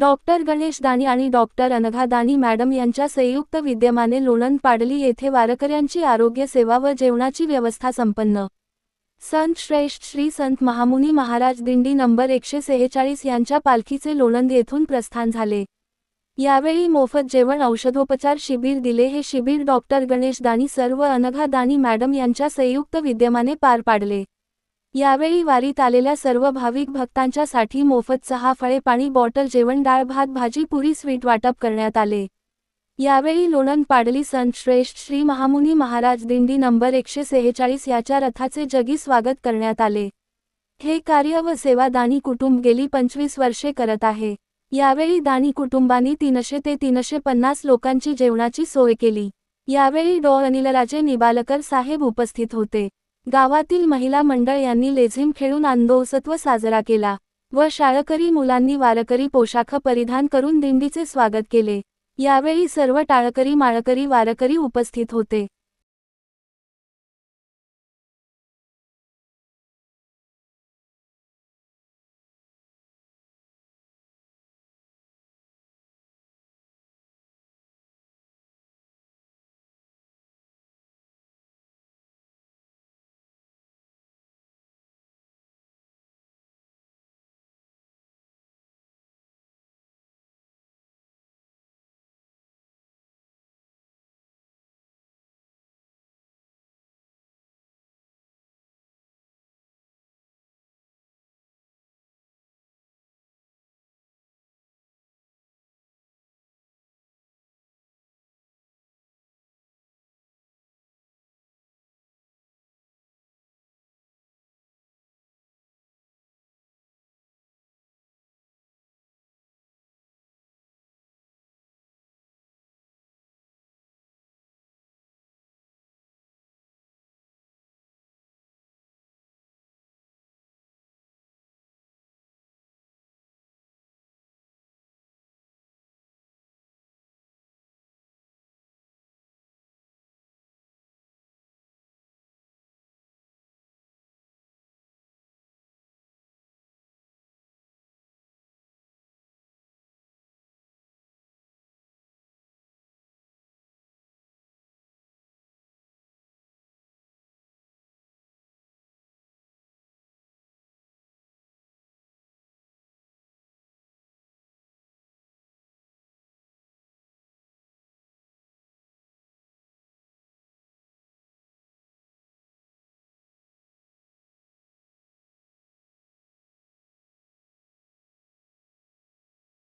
Doctor Ganesh दानी आणि doctor Anagha दानी मॅडम यांच्या संयुक्त विद्यमाने लोणंद पाडली येथे वारकऱ्यांची आरोग्य सेवा व जेवणाची व्यवस्था संपन्न. संत श्रेष्ठ श्री संत महामुनी महाराज दिंडी नंबर एकशे सेहेचाळीस यांच्या पालखीचे लोणंद येथून प्रस्थान झाले. यावेळी मोफत जेवण औषधोपचार शिबिर दिले. हे शिबिर डॉक्टर गणेश दानी सर व अनघा दानी मॅडम यांच्या संयुक्त विद्यमाने पार पाडले. यावेळी वारीत आलेल्या सर्व भाविक भक्तांच्या साठी मोफत चहा फळे पाणी बॉटल जेवण डाळ भात भाजी पुरी स्वीट वाटप करण्यात आले. यावेळी लोणंद पाडली संत श्रेष्ठ श्री महामुनी महाराज दिंडी नंबर एकशे सेहेचाळीस याच्या रथाचे जगी स्वागत करण्यात आले. हे कार्य व सेवा दानी कुटुंब गेली पंचवीस वर्षे करत आहे. यावेळी दानी कुटुंबांनी तीनशे ते तीनशे पन्नास लोकांची जेवणाची सोय केली. यावेळी डॉ. अनिलराजे निबालकर साहेब उपस्थित होते. गावातील महिला मंडळ यांनी लेझिम खेळून आंदोत्सव साजरा केला व शाळकरी मुलांनी वारकरी पोशाख परिधान करून दिंडीचे स्वागत केले. यावेळी सर्व टाळकरी माळकरी वारकरी उपस्थित होते.